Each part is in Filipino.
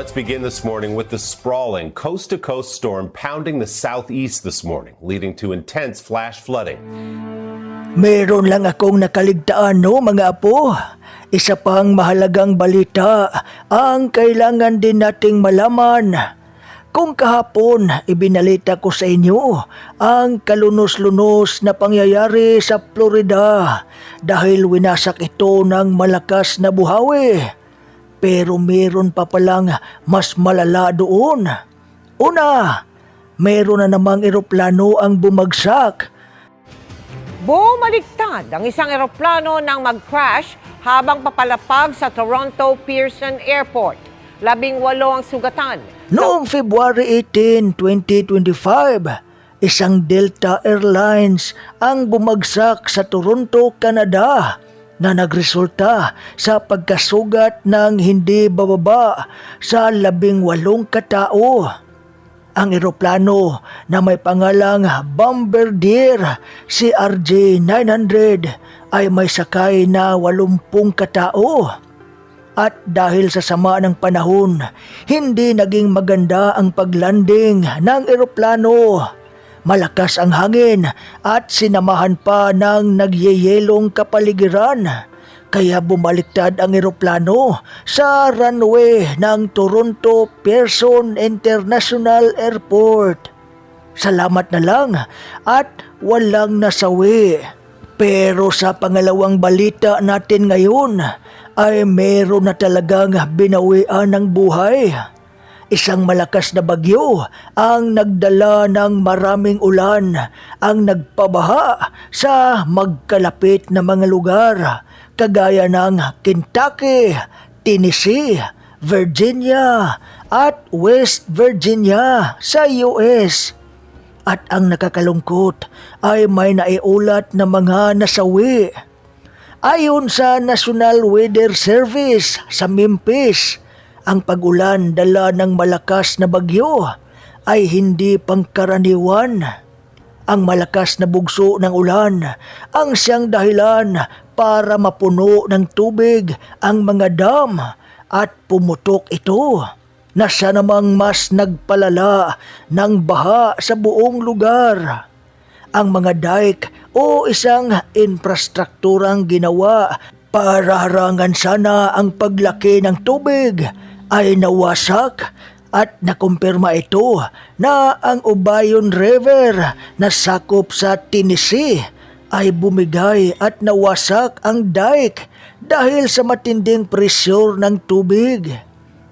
Let's begin this morning with the sprawling coast to coast storm pounding the southeast this morning, leading to intense flash flooding. Meron lang akong nakaligtaan no mga apo. Isa pang mahalagang balita ang kailangan din nating malaman. Kung kahapon ibinalita ko sa inyo ang kalunos-lunos na pangyayari sa Florida dahil winasak ito ng malakas na buhawi. Pero meron pa palang mas malala doon. Una, meron na namang eroplano ang bumagsak Bumaliktad ang isang eroplano nang mag-crash habang papalapag sa Toronto Pearson Airport. Labing walo ang sugatan. Noong February 18, 2025, isang Delta Airlines ang bumagsak sa Toronto, Canada na nagresulta sa pagkasugat ng hindi bababa sa labing walong katao. Ang eroplano na may pangalang Bombardier CRJ-900 ay may sakay na 80 katao. At dahil sa sama ng panahon, hindi naging maganda ang paglanding ng eroplano. Malakas ang hangin at sinamahan pa ng nagyeyelong kapaligiran. Kaya bumaliktad ang eroplano sa runway ng Toronto Pearson International Airport. Salamat na lang at walang nasawi. Pero sa pangalawang balita natin ngayon ay meron na talagang binawian ng buhay. Isang malakas na bagyo ang nagdala ng maraming ulan ang nagpabaha sa magkalapit na mga lugar kagaya ng Kentucky, Tennessee, Virginia at West Virginia sa US. At ang nakakalungkot ay may naiulat na mga nasawi. Ayon sa National Weather Service sa Memphis, ang pag-ulan dala ng malakas na bagyo ay hindi pangkaraniwan. Ang malakas na bugso ng ulan ang siyang dahilan para mapuno ng tubig ang mga dam at pumutok ito na siya namang mas nagpalala ng baha sa buong lugar. Ang mga dike o isang infrastrukturang ginawa para harangan sana ang paglaki ng tubig ay nawasak at nakumpirma ito na ang Ubayon River na sakop sa Tennessee ay bumigay at nawasak ang dike dahil sa matinding presyur ng tubig.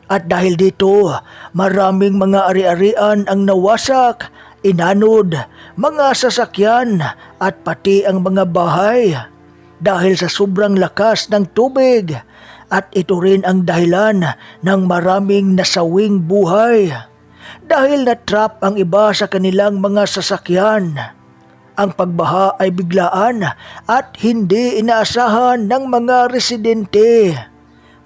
At dahil dito, maraming mga ari-arian ang nawasak, inanod, mga sasakyan at pati ang mga bahay. Dahil sa sobrang lakas ng tubig, at ito rin ang dahilan ng maraming nasawing buhay. Dahil na-trap ang iba sa kanilang mga sasakyan. Ang pagbaha ay biglaan at hindi inaasahan ng mga residente.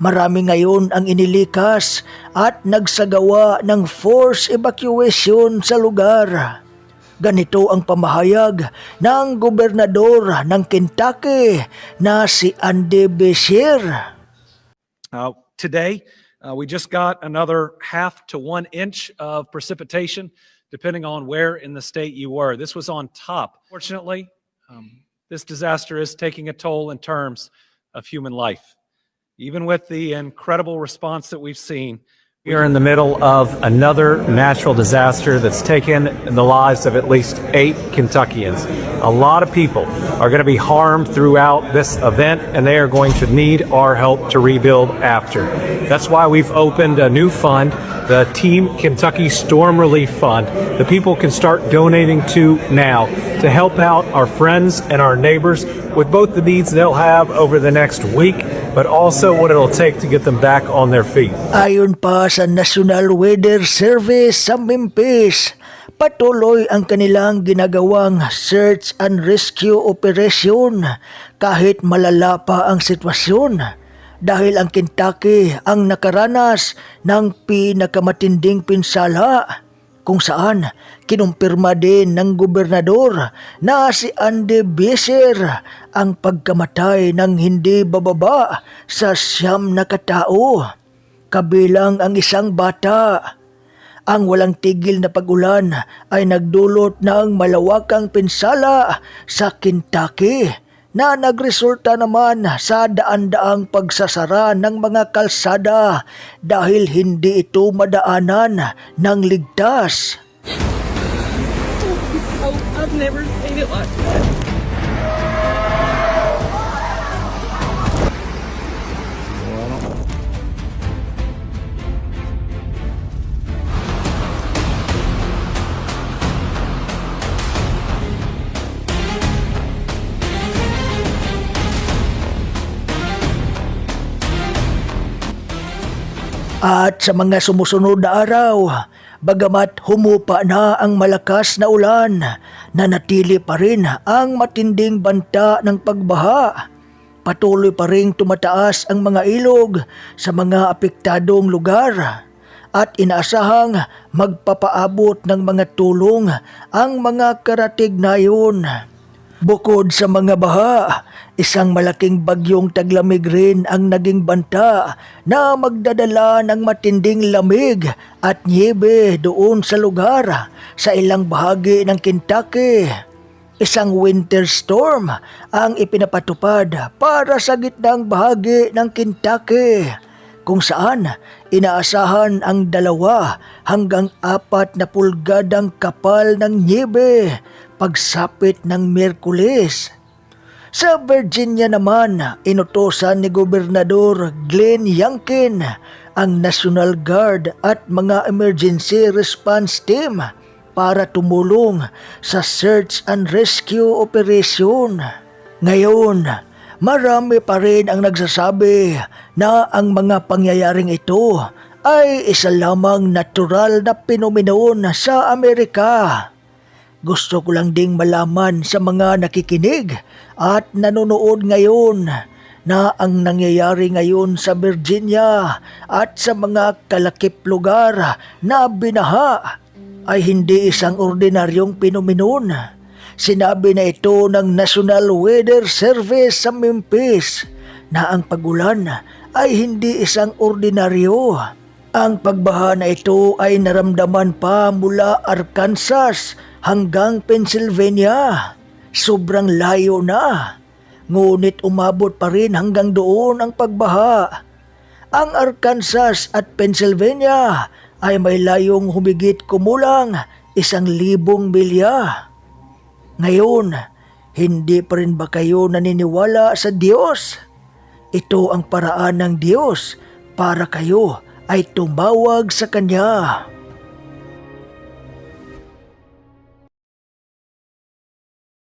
Marami ngayon ang inilikas at nagsagawa ng force evacuation sa lugar. Ganito ang pamahayag ng gobernador ng Kentucky na si Andy Beshear. Uh, today, uh, we just got another half to one inch of precipitation, depending on where in the state you were. This was on top. Fortunately, um, this disaster is taking a toll in terms of human life. Even with the incredible response that we've seen, We are in the middle of another natural disaster that's taken the lives of at least eight Kentuckians. A lot of people are going to be harmed throughout this event, and they are going to need our help to rebuild after. That's why we've opened a new fund, the Team Kentucky Storm Relief Fund, that people can start donating to now to help out our friends and our neighbors with both the needs they'll have over the next week, but also what it'll take to get them back on their feet. Ayon pa sa National Weather Service sa Memphis, patuloy ang kanilang ginagawang search and rescue operation kahit malala pa ang sitwasyon dahil ang Kentucky ang nakaranas ng pinakamatinding pinsala kung saan kinumpirma din ng gobernador na si Andy Besser ang pagkamatay ng hindi bababa sa siyam na katao. kabilang ang isang bata. Ang walang tigil na pagulan ay nagdulot ng malawakang pinsala sa Kentucky na nagresulta naman sa daan-daang pagsasara ng mga kalsada dahil hindi ito madaanan ng ligtas. I've never seen it like that. At sa mga sumusunod na araw, bagamat humupa na ang malakas na ulan, nanatili pa rin ang matinding banta ng pagbaha. Patuloy pa rin tumataas ang mga ilog sa mga apektadong lugar at inaasahang magpapaabot ng mga tulong ang mga karatig na yun. Bukod sa mga baha, isang malaking bagyong taglamig rin ang naging banta na magdadala ng matinding lamig at niebe doon sa lugar sa ilang bahagi ng Kentucky. Isang winter storm ang ipinapatupad para sa gitnang bahagi ng Kentucky kung saan inaasahan ang dalawa hanggang apat na pulgadang kapal ng niebe pagsapit ng Merkulis. Sa Virginia naman, inutosan ni Gobernador Glenn Youngkin ang National Guard at mga emergency response team para tumulong sa search and rescue operation. Ngayon, marami pa rin ang nagsasabi na ang mga pangyayaring ito ay isa lamang natural na pinomenoon sa Amerika. Gusto ko lang ding malaman sa mga nakikinig at nanonood ngayon na ang nangyayari ngayon sa Virginia at sa mga kalakip lugar na binaha ay hindi isang ordinaryong pinominon. Sinabi na ito ng National Weather Service sa Memphis na ang pagulan ay hindi isang ordinaryo. Ang pagbaha na ito ay naramdaman pa mula Arkansas hanggang Pennsylvania. Sobrang layo na. Ngunit umabot pa rin hanggang doon ang pagbaha. Ang Arkansas at Pennsylvania ay may layong humigit kumulang isang libong milya. Ngayon, hindi pa rin ba kayo naniniwala sa Diyos? Ito ang paraan ng Diyos para kayo ay tumawag sa Kanya.